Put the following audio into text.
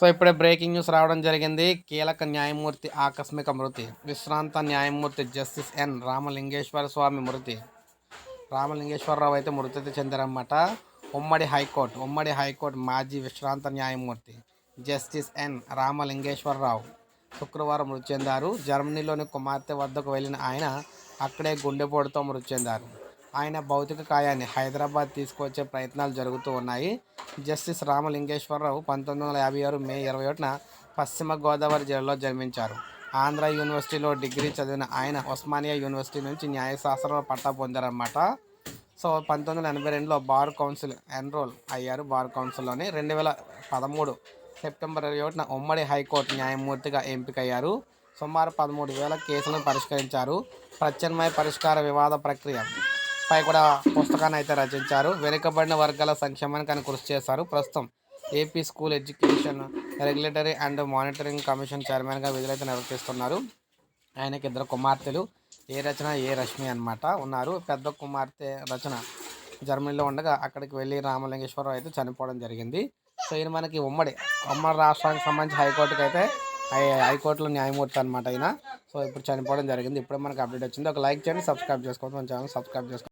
So ఇప్పుడే breaking news రావడం జరిగింది. కీలక న్యాయమూర్తి ఆకస్మిక మృతి. విశ్రాంత న్యాయమూర్తి జస్టిస్ ఎన్ రామలింగేశ్వర స్వామి మృతి. రామలింగేశ్వరరావు అయితే మృతి చెందారన్నమాట. ఉమ్మడి హైకోర్టు ఉమ్మడి హైకోర్టు మాజీ విశ్రాంత న్యాయమూర్తి జస్టిస్ ఎన్ రామలింగేశ్వరరావు శుక్రవారం మృతి చెందారు. జర్మనీలోని కుమార్తె వద్దకు వెళ్ళిన ఆయన అక్కడే గుండెపోటుతో మృతి చెందారు. ఆయన భౌతిక కాయాన్ని హైదరాబాద్ తీసుకొచ్చే ప్రయత్నాలు జరుగుతూ ఉన్నాయి. జస్టిస్ రామలింగేశ్వరరావు పంతొమ్మిది వందల యాభై ఆరు మే ఇరవై ఒకటిన పశ్చిమ గోదావరి జిల్లాలో జన్మించారు. ఆంధ్ర యూనివర్సిటీలో డిగ్రీ చదివిన ఆయన ఉస్మానియా యూనివర్సిటీ నుంచి న్యాయశాస్త్రంలో పట్టా పొందారన్నమాట. సో పంతొమ్మిది వందల ఎనభై రెండులో బార్ కౌన్సిల్ ఎన్రోల్ అయ్యారు. బార్ కౌన్సిల్లోని రెండు వేల పదమూడు సెప్టెంబర్ ఇరవై ఒకటిన ఉమ్మడి హైకోర్టు న్యాయమూర్తిగా ఎంపికయ్యారు. సుమారు పదమూడు వేల కేసులను పరిష్కరించారు. ప్రత్యామ్నాయ పరిష్కార వివాద ప్రక్రియ పై కూడా పుస్తకాన్ని అయితే రచించారు. వెనుకబడిన వర్గాల సంక్షేమానికి ఆయన కృషి చేశారు. ప్రస్తుతం AP school education regulatory and monitoring commission చైర్మన్గా విధులైతే నిర్వర్తిస్తున్నారు ఆయనకి ఇద్దరు కుమార్తెలు ఏ రచన ఏ రష్మి అన్నమాట ఉన్నారు. పెద్ద కుమార్తె రచన జర్మనీలో ఉండగా అక్కడికి వెళ్ళి రామలింగేశ్వరరావు అయితే చనిపోవడం జరిగింది. సో ఈయన మనకి ఉమ్మడి ఉమ్మడి రాష్ట్రానికి సంబంధించి హైకోర్టుకి అయితే హైకోర్టులో న్యాయమూర్తి అనమాట ఆయన సో ఇప్పుడు చనిపోవడం జరిగింది. ఇప్పుడే మనకు అప్డేట్ వచ్చింది. ఒక లైక్ చేయండి సబ్స్క్రైబ్ చేసుకోవచ్చు మన ఛానల్ సబ్స్క్రైబ్ చేసుకోండి